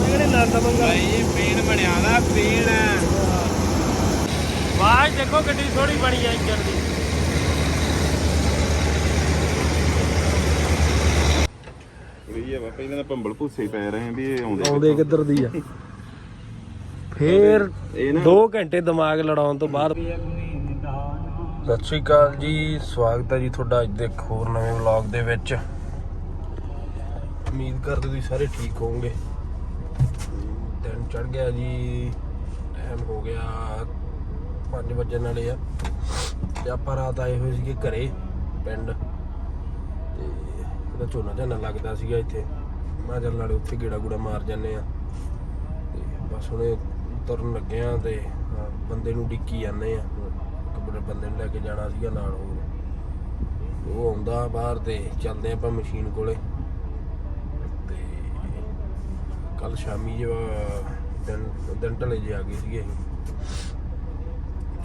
ਕਿਹੜੇ ਨਾਲ ਦਵਾਂਗਾ ਭਾਈ ਪੀਣ ਬਣਿਆ ਦਾ ਪੀਣ ਆਵਾਜ਼ ਦੇਖੋ ਗੱਡੀ ਥੋੜੀ ਬਣੀ ਆ ਇੰਜਨ ਦੀ। ਵੀ ਆ ਪਹਿਲਾਂ ਤਾਂ ਭੰਬਲ ਭੁੱਸੇ ਪੈ ਰਹੇ ਵੀ ਇਹ ਆਉਂਦੇ ਆਉਂਦੇ ਕਿੱਧਰ ਦੀ ਆ? ਫੇਰ ਇਹ ਨਾ 2 ਘੰਟੇ ਦਿਮਾਗ ਲੜਾਉਣ ਤੋਂ ਬਾਅਦ ਸਤਿ ਸ਼੍ਰੀ ਅਕਾਲ ਜੀ ਸਵਾਗਤ ਹੈ ਜੀ ਤੁਹਾਡਾ ਅੱਜ ਦੇ ਇੱਕ ਹੋਰ ਨਵੇਂ ਵਲੌਗ ਦੇ ਵਿੱਚ। ਉਮੀਦ ਕਰਦੇ ਤੁਸੀਂ ਸਾਰੇ ਠੀਕ ਹੋਵੋਗੇ। ਦਿਨ ਚੜ ਗਿਆ ਜੀ ਟਾਈਮ ਹੋ ਗਿਆ 5 ਵਜੇ ਨਾਲੇ ਆ। ਤੇ ਆਪਾਂ ਰਾਤ ਆਏ ਹੋਏ ਸੀਗੇ ਘਰੇ, ਪਿੰਡ। ਤੇ ਇਹਦਾ ਝੋਨਾ ਝਾਨਾ ਲੱਗਦਾ ਸੀਗਾ ਇੱਥੇ। ਮੈਂ ਚੱਲ ਨਾਲੇ ਉੱਥੇ ਗੇੜਾ ਗੂੜਾ ਮਾਰ ਜਾਂਦੇ ਆ। ਤੇ ਬਸ ਹੁਣੇ ਤੁਰਨ ਲੱਗੇ ਆ ਤੇ ਬੰਦੇ ਨੂੰ ਡਿੱਕੀ ਜਾਂਦੇ ਆ। ਇੱਕ ਬੰਦੇ ਨੂੰ ਲੈ ਕੇ ਜਾਣਾ ਸੀਗਾ ਨਾਲ ਹੋਰ। ਉਹ ਆਉਂਦਾ ਬਾਹਰ ਤੇ ਚੱਲਦੇ ਆਪਾਂ ਮਸ਼ੀਨ ਕੋਲੇ ਤੇ ਕੱਲ ਸ਼ਾਮੀ ਜੋ ਦਿਨ ਦਿਨ ਢਲੇ ਜੇ ਆ ਗਏ ਸੀਗੇ ਅਸੀਂ।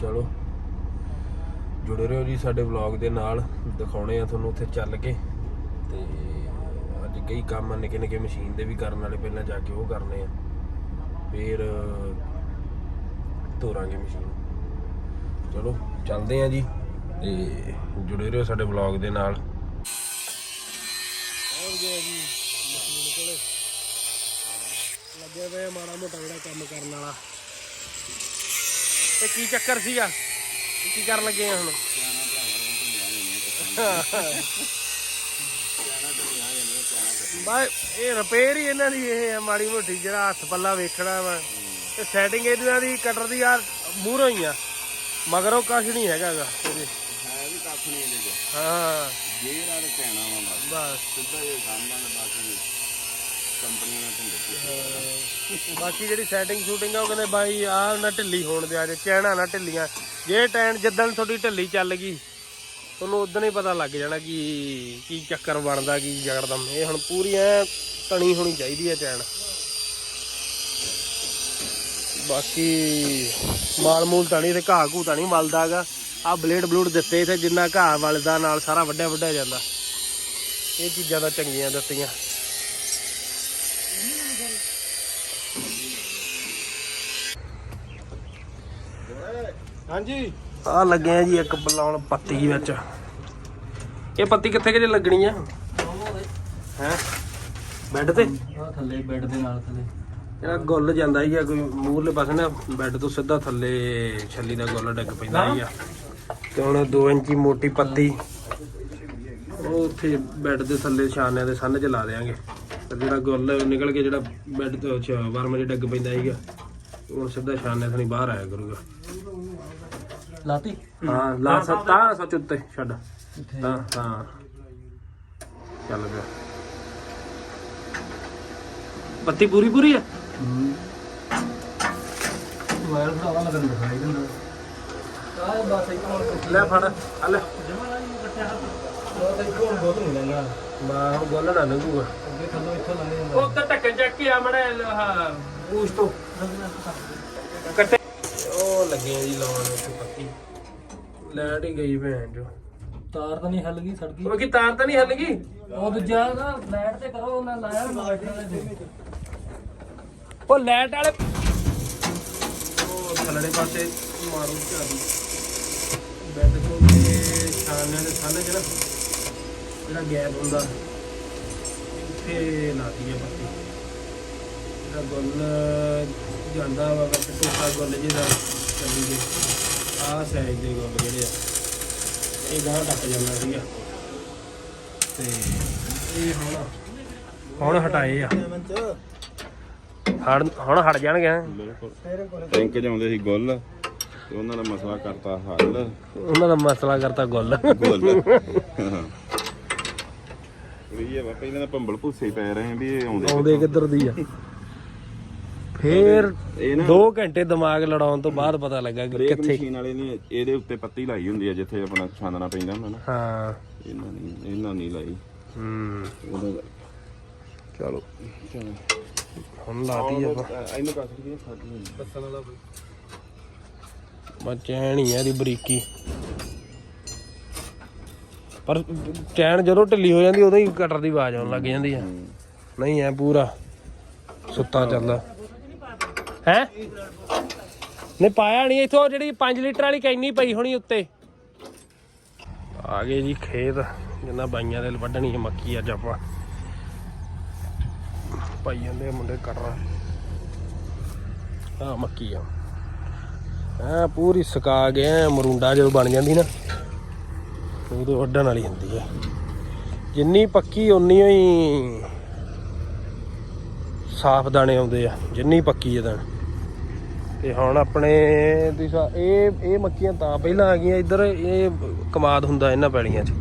ਚਲੋ, ਜੁੜੇ ਰਹੋ ਜੀ ਸਾਡੇ ਵਲੌਗ ਦੇ ਨਾਲ, ਦਿਖਾਉਣੇ ਆ ਤੁਹਾਨੂੰ ਉੱਥੇ ਚੱਲ ਕੇ। ਤੇ ਅੱਜ ਕਈ ਕੰਮ ਆ ਨਿੱਕੇ ਨਿੱਕੇ ਮਸ਼ੀਨ ਦੇ ਵੀ ਕਰਨ ਵਾਲੇ, ਪਹਿਲਾਂ ਜਾ ਕੇ ਉਹ ਕਰਨੇ ਆ। ਫਿਰ ਤੋਰਾਂਗੇ ਮਸ਼ੀਨ। ਚਲੋ, ਚੱਲਦੇ ਆ ਜੀ, ਤੇ ਜੁੜੇ ਰਹੋ ਸਾਡੇ ਵਲੌਗ ਦੇ ਨਾਲ। ਹੋਰ ਗਿਆ ਜੀ, ਮਸ਼ੀਨ ਕੋਲੇ। ਲੱਗੇ ਆ ਮਾੜਾ ਮੋਟਾ ਜਿਹੜਾ ਕੰਮ ਕਰਨ ਵਾਲਾ। ਤੇ ਕੀ ਚੱਕਰ ਸੀਗਾ? ਕੀ ਕਰਨ ਲੱਗੇ ਆ ਹੁਣ? ਬਾ ਇਹ ਰਿਪੇਅਰ ਹੀ ਇਹਨਾਂ ਦੀ ਇਹ ਹੈ ਮਾੜੀ ਮੋਟੀ ਜਿਹੜਾ ਹੱਥ ਪੱਲਾ ਵੇਖਣਾ ਵਾ। ਤੇ ਸੈਟਿੰਗ ਇਹਨਾਂ ਦੀ ਕਟਰ ਦੀ ਯਾਰ ਮੂਹਰੋਂ ਹੀ ਆ। ਮਗਰੋਂ ਕੁਛ ਨਹੀਂ ਹੈਗਾਗਾ। ਇਹਦੇ। ਹੈ। ਵੀ ਕੱਖ ਨਹੀਂ ਇਹਦੇ ਚ ਹਾਂ ਗੇਰ ਵਾਲੇ ਕਹਿਣਾ ਵਾ ਬਸ ਸਿੱਧਾ ਜਿਹਾ ਸਾਹਮਣਾ ਦੇ ਬਾਕੀ ਕੰਪਨੀਆਂ ਨੇ ਢਿੱਲੇ ਬਾਕੀ ਜਿਹੜੀ ਸੈਟਿੰਗ ਸ਼ੂਟਿੰਗ ਆ, ਉਹ ਕਹਿੰਦੇ ਬਾਈ ਆਹ ਨਾ ਢਿੱਲੀ ਹੋਣ ਦੇ ਦਿਆ ਜੇ ਚੈਣਾ ਨਾ ਢਿੱਲੀਆਂ। ਜੇ ਟੈਨ ਜਿੱਦਣ ਤੁਹਾਡੀ ਢਿੱਲੀ ਚੱਲ ਗਈ, ਤੁਹਾਨੂੰ ਉਦੋਂ ਹੀ ਪਤਾ ਲੱਗ ਜਾਣਾ ਕਿ ਕੀ ਚੱਕਰ ਬਣਦਾ, ਕੀ ਜਗੜਦਮ ਇਹ ਹੁਣ ਪੂਰੀ ਐ ਤਣੀ ਹੋਣੀ ਚਾਹੀਦੀ ਹੈ ਚੈਨ। ਬਾਕੀ ਮਾਲ ਮੂਲ ਤਣੀ ਤੇ ਘਾਹ ਘੂ ਤਣੀ ਮਲਦਾਗਾ। ਆ ਬਲੇਡ ਬਲੂਡ ਦਿੱਤੇ ਇਥੇ, ਜਿੰਨਾ ਘਾਹ ਵਲਦਾ ਨਾਲ ਸਾਰਾ ਵੱਡਿਆ ਵੱਡਿਆ ਜਾਂਦਾ। ਇਹ ਚੀਜ਼ਾਂ ਤਾਂ ਚੰਗੀਆਂ ਦਿੱਤੀਆਂ। ਹਾਂਜੀ। ਆ ਲੱਗੇ ਆ ਜੀ ਇੱਕ ਬਲਾਉਣ ਪੱਤੀ ਵਿੱਚ। ਇਹ ਪੱਤੀ ਕਿੱਥੇ ਕਿਤੇ ਲੱਗਣੀ ਆ? ਹੈ? ਬੈੱਡ ਤੇ? ਆ ਥੱਲੇ ਬੈੱਡ ਦੇ ਨਾਲ ਥੱਲੇ। ਜਿਹੜਾ ਗੁੱਲ ਜਾਂਦਾ ਹੀ ਆ ਕੋਈ ਮੂਹਰਲੇ ਪਾਸੇ ਨਾ ਬੈੱਡ ਤੋਂ ਸਿੱਧਾ ਥੱਲੇ ਛੱਲੀ ਦਾ ਗੁੱਲ ਡਿੱਗ ਪੈਂਦਾ ਹੀ ਆ। ਤੇ ਹੁਣ 2 ਇੰਚੀ ਮੋਟੀ ਪੱਤੀ ਉਹ ਉੱਥੇ ਬੈੱਡ ਦੇ ਥੱਲੇ ਛਾਨਿਆਂ ਦੇ ਸੰਨ ਚ ਲਾ ਦੇਾਂਗੇ ਤੇ ਜਿਹੜਾ ਗੁੱਲ ਨਿਕਲ ਕੇ ਜਿਹੜਾ ਬੈੱਡ ਤੋਂ ਵਰਮ ਜਿਹਾ ਡਿੱਗ ਪੈਂਦਾ ਸੀਗਾ ਉਹ ਸਿੱਧਾ ਛਾਨਿਆਂ ਥਣੀ ਬਾਹਰ ਆਇਆ ਕਰੂਗਾ। ਲਾਤੀ? ਹਾਂ ਲਾ ਸੱਤਾ ਸੱਚ ਉੱਤੇ ਛੱਡ। ਹਾਂ ਹਾਂ। ਚੱਲ ਪਿਆ ਪੱਤੀ ਪੂਰੀ ਪੂਰੀ ਆ? ਵਾਇਰ ਭਰਾਵਾ ਲੱਗਣ ਦਿਖਾਈ ਦਿੰਦਾ। ਆਹ ਬਸ ਇੱਕ ਹੋਰ ਲੈ ਫੜ ਆ ਲੈ। ਉਹ ਤਾਂ ਇੱਕ ਹੋਰ ਗੋਲ ਨਹੀਂ ਲੈਣਾ ਬਾ ਹੁਣ ਗੋਲ ਨਾ ਲੱਗੂਗਾ ਅੱਗੇ ਥੱਲੋਂ ਇੱਥੋਂ ਲਾਣੇ ਜਾਂਦਾ। ਉਹ ਤਾਂ ਢੱਕਣ ਚੱਕ ਕੇ ਆ ਮੜਾ ਹਾਂ ਪੂਛ ਤੋਂ। ਕੱਟੇ ਉਹ ਲੱਗੇ ਆ ਜੀ ਲਾਉਣ ਉੱਤੇ ਪੱਤੀ ਲੈਟ ਹੀ ਗਈ ਭੈਣ ਜੋ ਤਾਰ ਤਾਂ ਨਹੀਂ ਹੱਲ ਗਈ ਸੜ ਗਈ। ਉਹ ਕੀ ਤਾਰ ਤਾਂ ਨਹੀਂ ਹੱਲ ਗਈ ਉਹ ਦੂਜਾ ਨਾ ਲਾਈਟ ਤੇ ਕਰੋ ਉਹਨਾਂ ਲਾਇਆ ਇਨਵਰਟਰ ਵਾਲੇ ਤੇ। ਉਹ ਲੈਟ ਵਾਲੇ ਉਹ ਥੱਲੜੇ ਪਾਸੇ ਮਾਰੂ ਝਾੜੀ। ਬੈੱਡ ਤੋਂ ਤੇ ਛਾਨਿਆਂ ਦੇ ਸਾਹਮਣੇ ਜਿਹੜਾ ਜਿਹੜਾ ਗੈਪ ਹੁੰਦਾ। ਇੱਥੇ ਲਾਤੀ ਹੈ ਬੱਤੀ ਜਿਹੜਾ ਗੁੱਲ ਜਾਂਦਾ ਵਾ ਵਿੱਚ ਟੋਟਾ ਗੁੱਲ ਜਿਹਦਾ ਚੱਲੀ ਦੇ ਆਹ ਸਾਈਜ਼ ਦੇ ਗੁੱਲ ਜਿਹੜੇ ਆ ਇਹ ਗਾਂ ਟੱਪ ਜਾਂਦਾ ਸੀਗਾ। ਤੇ ਇਹ ਹੁਣ ਹੁਣ ਹਟਾਏ ਆ। ਹੜ ਹੁਣ ਹਟ ਜਾਣਗੇ। ਬਿਲਕੁਲ। ਟੈਂਕ ਚ ਆਉਂਦੇ ਸੀ ਗੁੱਲ ਤੇ ਉਹਨਾਂ ਦਾ ਮਸਲਾ ਕਰਤਾ ਹੱਲ। ਉਹਨਾਂ ਦਾ ਮਸਲਾ ਕਰਤਾ ਗੁੱਲ। ਗੁੱਲ। ਵੀ ਆ ਪਹਿਲਾਂ ਤਾਂ ਭੰਬਲ ਭੁੱਸੇ ਪੈ ਰਹੇ ਵੀ ਇਹ ਆਉਂਦੇ ਆਉਂਦੇ ਕਿੱਧਰ ਦੀ ਆ? ਫੇਰ ਇਹ ਨਾ 2 ਘੰਟੇ ਦਿਮਾਗ ਲੜਾਉਣ ਤੋਂ ਬਾਅਦ ਪਤਾ ਲੱਗਾ ਕਿ ਬ੍ਰੇਕ ਕਿੱਥੇ ਮਸ਼ੀਨ ਵਾਲੇ ਨੇ ਇਹਦੇ ਉੱਤੇ ਪੱਤੀ ਲਾਈ ਹੁੰਦੀ ਆ ਜਿੱਥੇ ਆਪਣਾ ਛਾਨਣਾ ਪੈਂਦਾ ਹੁੰਦਾ ਨਾ। ਹਾਂ। ਇਹਨਾਂ ਨੇ ਇਹਨਾਂ ਨਹੀਂ ਲਾਈ। ਹੂੰ। ਉਹਦਾ ਚਲੋ। ਚਲੋ। ਹੁਣ ਲਾਤੀ ਆਪਾਂ। ਇਹਨੂੰ ਕੱਸ ਕੇ ਖਾਦੀ ਦੱਸਣ ਵਾਲਾ ਬਚੈਣ ਹੀ ਆ ਦੀ ਬਰੀਕੀ। ਪਰ ਚੈਨ ਜਦੋਂ ਢਿੱਲੀ ਹੋ ਜਾਂਦੀ ਉਦੋਂ ਹੀ ਕਟਰ ਦੀ ਆਵਾਜ਼ ਆਉਣ ਲੱਗ ਜਾਂਦੀ ਆ। ਨਹੀਂ ਐ ਪੂਰਾ। ਸੁੱਤਾ ਚੱਲਦਾ। ਹੈ? ਨੇ ਪਾਇਆ ਨਹੀਂ ਇਥੋਂ, ਜਿਹੜੀ 5 ਲੀਟਰ ਵਾਲੀ ਕੈਨੀ ਪਈ ਹੋਣੀ ਉੱਤੇ। ਆ ਗਏ ਜੀ ਖੇਤ, ਜਿੰਨਾ ਬਾਈਆਂ ਦੇ ਵੱਢਣੀ ਹੈ ਮੱਕੀ ਅੱਜ ਆਪਾਂ। ਪਾਈ ਜਾਂਦੇ ਆ ਮੁੰਡੇ ਕਟਰ ਆ ਮੱਕੀ ਆ। ਆ ਪੂਰੀ ਸੁਕਾ ਗਿਆ ਮਰੁੰਡਾ ਜਦੋਂ ਬਣ ਜਾਂਦੀ ਨਾ, ਉਦੋਂ ਵੱਢਣ ਵਾਲੀ ਹੁੰਦੀ ਹੈ ਜਿੰਨੀ ਪੱਕੀ ਉਨੀ ਹੀ ਸਾਫ਼ ਦਾਣੇ ਆਉਂਦੇ ਆ, ਜਿੰਨੀ ਪੱਕੀ ਹੈ ਦਾਣੇ। ਤੇ ਹੁਣ ਆਪਣੇ ਤੁਸੀਂ ਇਹ ਇਹ ਮੱਕੀਆਂ ਤਾਂ ਪਹਿਲਾਂ ਆ ਗਈਆਂ, ਇੱਧਰ ਇਹ ਕਮਾਦ ਹੁੰਦਾ ਇਹਨਾਂ ਪੈਲੀਆਂ 'ਚ।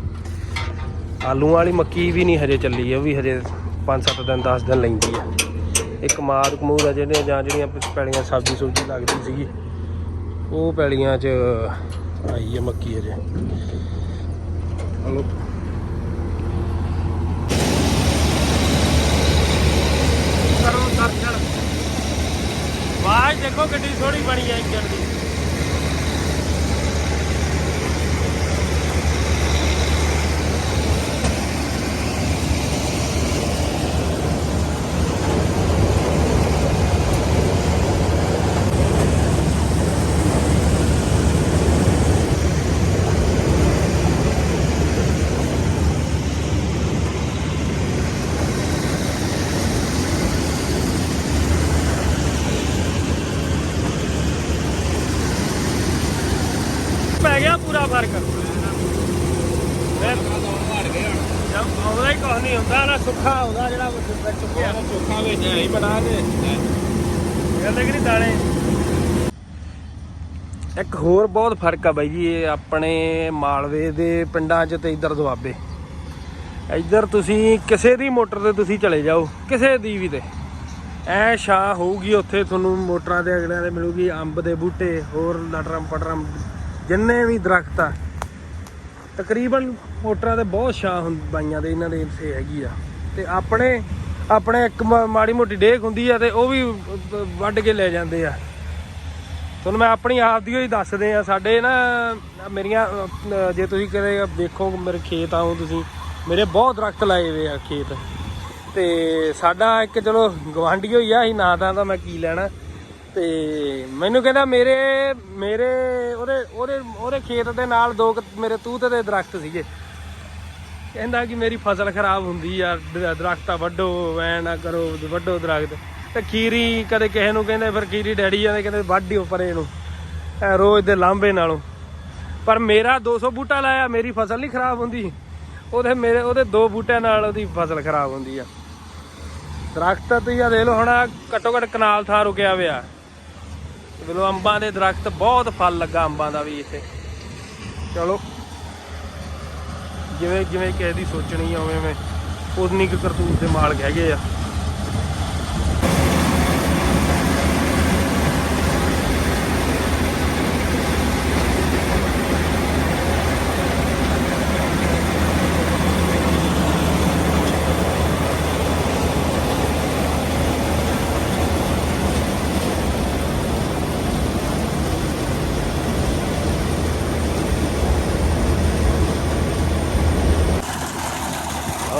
ਆਲੂਆਂ ਵਾਲੀ ਮੱਕੀ ਵੀ ਨਹੀਂ ਹਜੇ ਚੱਲੀ, ਉਹ ਵੀ ਹਜੇ 5-7 ਦਿਨ 10 ਦਿਨ ਲੈਂਦੀ ਆ। ਇਹ ਕਮਾਦ ਕਮੂਦ ਆ ਜਿਹੜੇ, ਜਾਂ ਜਿਹੜੀਆਂ ਪੈਲੀਆਂ ਸਬਜ਼ੀ ਸੁਬਜ਼ੀ ਲੱਗਦੀ ਸੀਗੀ, ਉਹ ਪੈਲੀਆਂ 'ਚ ਆਈ ਹੈ ਮੱਕੀ ਹਜੇ। ਹਲੋ ਕਰੋ ਦਰਸ਼ਨ ਆਵਾਜ਼ ਦੇਖੋ ਗੱਡੀ ਥੋੜੀ ਬਣੀ ਹੈ ਇੰਜਣ ਦੀ। ਪੈ ਫ਼ਰਕ। ਜਦ ਆਉਂਦਾ ਹੀ ਕੁਛ ਨਹੀਂ ਹੁੰਦਾ, ਨਾ ਸੁੱਖਾ ਆਉਂਦਾ ਜਿਹੜਾ ਵਿੱਚ ਚੁੱਕਿਆ। ਚੋਖਾ ਵਿੱਚ ਹੀ ਬਣਾ ਕੇ ਕਹਿੰਦੇ ਕਿ ਨਹੀਂ ਦਾਣੇ? ਇੱਕ ਹੋਰ ਬਹੁਤ ਫ਼ਰਕ ਆ ਬਾਈ ਜੀ, ਇਹ ਆਪਣੇ ਮਾਲਵੇ ਦੇ ਪਿੰਡਾਂ 'ਚ ਤੇ ਇੱਧਰ ਦੁਆਬੇ। ਇੱਧਰ ਤੁਸੀਂ ਕਿਸੇ ਦੀ ਮੋਟਰ ਤੇ ਤੁਸੀਂ ਚਲੇ ਜਾਓ, ਕਿਸੇ ਦੀ ਵੀ ਤੇ। ਐ ਛਾ ਹੋਊਗੀ, ਉੱਥੇ ਤੁਹਾਨੂੰ ਮੋਟਰਾਂ ਦੇ ਅਗਲਿਆਂ ਦੇ ਮਿਲੂਗੀ, ਅੰਬ ਦੇ ਬੂਟੇ, ਹੋਰ ਲਟਰਮ ਪਟਰਮ ਜਿੰਨੇ ਵੀ ਦਰਖਤ ਆ, ਤਕਰੀਬਨ ਮੋਟਰਾਂ ਤੇ ਬਹੁਤ ਛਾਂ ਹੁੰ ਬਾਈਆਂ ਦੇ ਇਹਨਾਂ ਦੇ ਇੱਥੇ ਹੈਗੀ ਆ। ਤੇ ਆਪਣੇ ਆਪਣੇ ਇੱਕ ਮਾ- ਮਾੜੀ ਮੋਟੀ ਡੇਕ ਹੁੰਦੀ ਆ ਤੇ ਉਹ ਵੀ ਵੱਢ ਕੇ ਲੈ ਜਾਂਦੇ ਆ। ਤੁਹਾਨੂੰ ਮੈਂ ਆਪਣੀ ਆਪ ਦੀ ਹੀ ਦੱਸਦੇ ਆ, ਸਾਡੇ ਨਾ, ਮੇਰੀਆਂ ਜੇ ਤੁਸੀਂ ਕਦੇ ਵੇਖੋ ਮੇਰੇ ਖੇਤ ਆਓ ਤੁਸੀਂ, ਮੇਰੇ ਬਹੁਤ ਦਰਖਤ ਲਾਏ ਹੋਏ ਆ ਖੇਤ। ਤੇ ਸਾਡਾ ਇੱਕ ਚਲੋ ਗਵਾਂਢੀ ਹੋਈ ਆ, ਅਸੀਂ ਨਾਂ ਤਾਂ ਮੈਂ ਕੀ ਲੈਣਾ। ਤੇ ਮੈਨੂੰ ਕਹਿੰਦਾ ਮੇਰੇ ਮੇਰੇ ਉਹਦੇ ਉਹਦੇ ਉਹਦੇ ਖੇਤ ਦੇ ਨਾਲ ਦੋ ਕੁ ਮੇਰੇ ਤੂਤ ਦੇ ਦਰਖਤ ਸੀਗੇ। ਕਹਿੰਦਾ ਕਿ ਮੇਰੀ ਫਸਲ ਖਰਾਬ ਹੁੰਦੀ ਆ, ਦ- ਦਰਖਤਾਂ ਵੱਢੋ, ਐ ਨਾ ਕਰੋ, ਵੱਢੋ ਦਰਖਤ। ਤੇ ਖੀਰੀ ਕਦੇ ਕਿਸੇ ਨੂੰ ਕਹਿੰਦੇ, ਫਿਰ ਖੀਰੀ ਡੈਡੀ ਜਾਂਦੇ ਕਹਿੰਦੇ ਵੱਢਿਓ ਪਰੇ ਨੂੰ ਰੋਜ਼ ਦੇ ਲਾਂਬੇ ਨਾਲੋਂ। ਪਰ ਮੇਰਾ 200 ਬੂਟਾ ਲਾਇਆ, ਮੇਰੀ ਫਸਲ ਨਹੀਂ ਖਰਾਬ ਹੁੰਦੀ। ਉਹਦੇ ਮੇਰੇ, ਉਹਦੇ ਦੋ ਬੂਟਿਆਂ ਨਾਲ ਉਹਦੀ ਫਸਲ ਖਰਾਬ ਹੁੰਦੀ ਆ। ਦਰਖਤ ਤੁਸੀਂ ਆ ਦੇਖ ਲਓ, ਹੁਣ ਘੱਟੋ ਘੱਟ ਕਨਾਲ ਥਾਂ ਰੁਕਿਆ ਹੋਇਆ। ਬਿਲੋ ਅੰਬਾਂ ਦੇ ਦਰਖਤ ਬਹੁਤ ਫਲ ਲੱਗਾ ਅੰਬਾਂ ਦਾ ਵੀ ਇੱਥੇ। ਚਲੋ। ਜਿਵੇਂ ਜਿਵੇਂ ਕਿਸੇ ਦੀ ਸੋਚਣੀ ਆ, ਉਵੇਂ ਉਵੇਂ। ਉਨੀ ਕੁ ਕਰਤੂਤ ਦੇ ਮਾਲਕ ਹੈਗੇ ਆ।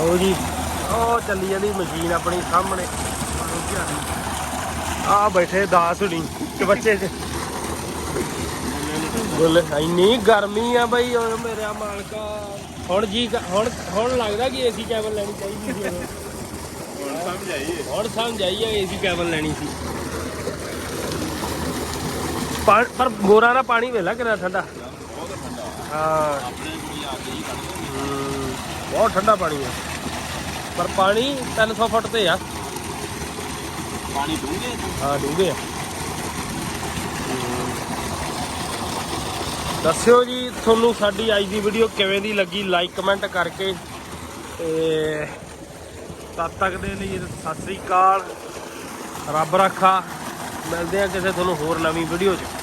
ਆਓ ਜੀ। ਉਹ ਚੱਲੀ ਜਾਂਦੀ ਮਸ਼ੀਨ ਆਪਣੀ ਸਾਹਮਣੇ। ਆ ਬੈਠੇ ਦਾਸ ਹੁਣੀ ਤੇ ਬੱਚੇ ਬੋਲੇ ਇੰਨੀ ਗਰਮੀ ਆ ਬਈ ਓਏ ਮੇਰਾ ਮਾਲਕਾ। ਹੁਣ ਜੀ ਹੁਣ ਹੁਣ ਲੱਗਦਾ ਕਿ ਏਸੀ ਕੈਬਨ ਲੈਣੀ ਚਾਹੀਦੀ ਸੀ। ਹੁਣ। ਸਮਝ ਆਈ ਹੁਣ ਸਮਝ ਆਈ ਆ ਏਸੀ ਕੈਬਨ ਲੈਣੀ ਸੀ। ਪਰ ਗੋਰਾ ਦਾ ਪਾਣੀ ਵੇਲਾ ਕਿੰਨਾ ਠੰਡਾ। ਬਹੁਤ ਠੰਡਾ। ਹਾਂ। ਆਪਣੇ ਕੋਈ ਆ ਗਈ। ਬਹੁਤ ਠੰਡਾ ਪਾਣੀ ਆ। ਪਰ ਪਾਣੀ 300 ਫੁੱਟ ਤੇ ਆ। ਪਾਣੀ ਡੂੰਘੇ ਹਾਂ ਡੂੰਘੇ ਆ। ਦੱਸਿਓ ਜੀ ਤੁਹਾਨੂੰ ਸਾਡੀ ਅੱਜ ਦੀ ਵੀਡੀਓ ਕਿਵੇਂ ਦੀ ਲੱਗੀ? ਲਾਈਕ ਕਮੈਂਟ ਕਰਕੇ। ਤੇ ਤਦ ਤੱਕ ਦੇ ਲਈ ਸਤਿ ਸ੍ਰੀ ਅਕਾਲ। ਰੱਬ ਰੱਖਾ। ਮਿਲਦੇ ਆ ਕਿਸੇ ਤੁਹਾਨੂੰ ਹੋਰ ਨਵੀਂ ਵੀਡੀਓ 'ਚ।